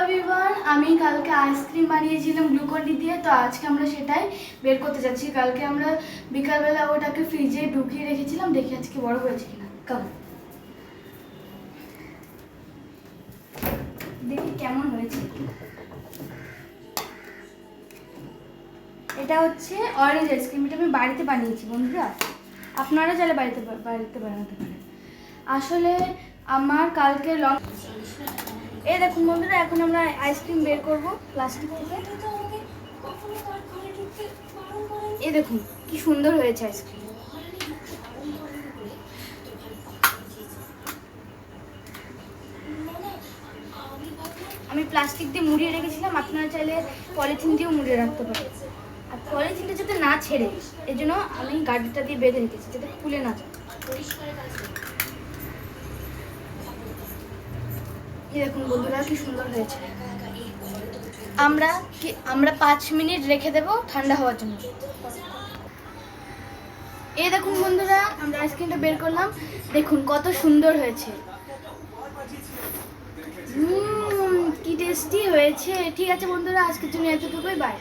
Everyone আমি কালকে ice cream বানিয়েছিলাম গ্লুকন্ডি দিয়ে, তো আজকে আমরা সেটাই বের করতে যাচ্ছি। কালকে আমরা বিকালবেলা ওটাকে ফ্রিজে ঢুকিয়ে রেখেছিলাম, দেখি আজকে বড় হয়েছে কিনা। কাম দেখি কেমন হয়েছে। এটা হচ্ছে অরেঞ্জ আইসক্রিম এটা আমি বাড়িতে বানিয়েছি বন্ধুরা। আপনারা চাইলে বাড়িতে বাড়িতে বানাতে পারেন। আসলে আমার কালকে লং এই দেখুন বন্ধুরা, এখন আমরা আইসক্রিম বের করব প্লাস্টিক থেকে। এই দেখুন, কি সুন্দর হয়েছে আইসক্রিম আমি প্লাস্টিক দিয়ে মুড়িয়ে রেখেছিলাম, আপনারা চাইলে পলিথিন দিয়েও মুড়িয়ে রাখতে পারেন। আর পলিথিনটা যাতে না ছেড়ে এই জন্য আমি গাড়িটা দিয়ে বেঁধে রেখেছি, যাতে খুলে না যায় এই দেখুন বন্ধুরা, কি সুন্দর হয়েছে। আমরা কি, আমরা পাঁচ মিনিট রেখে দেব ঠান্ডা হওয়ার জন্য। এই দেখুন বন্ধুরা, আমরা আইসক্রিমটা বের করলাম। দেখুন কত সুন্দর হয়েছে। কি টেস্টি হয়েছে। ঠিক আছে বন্ধুরা, আজকের জন্য এতটুকুই বাই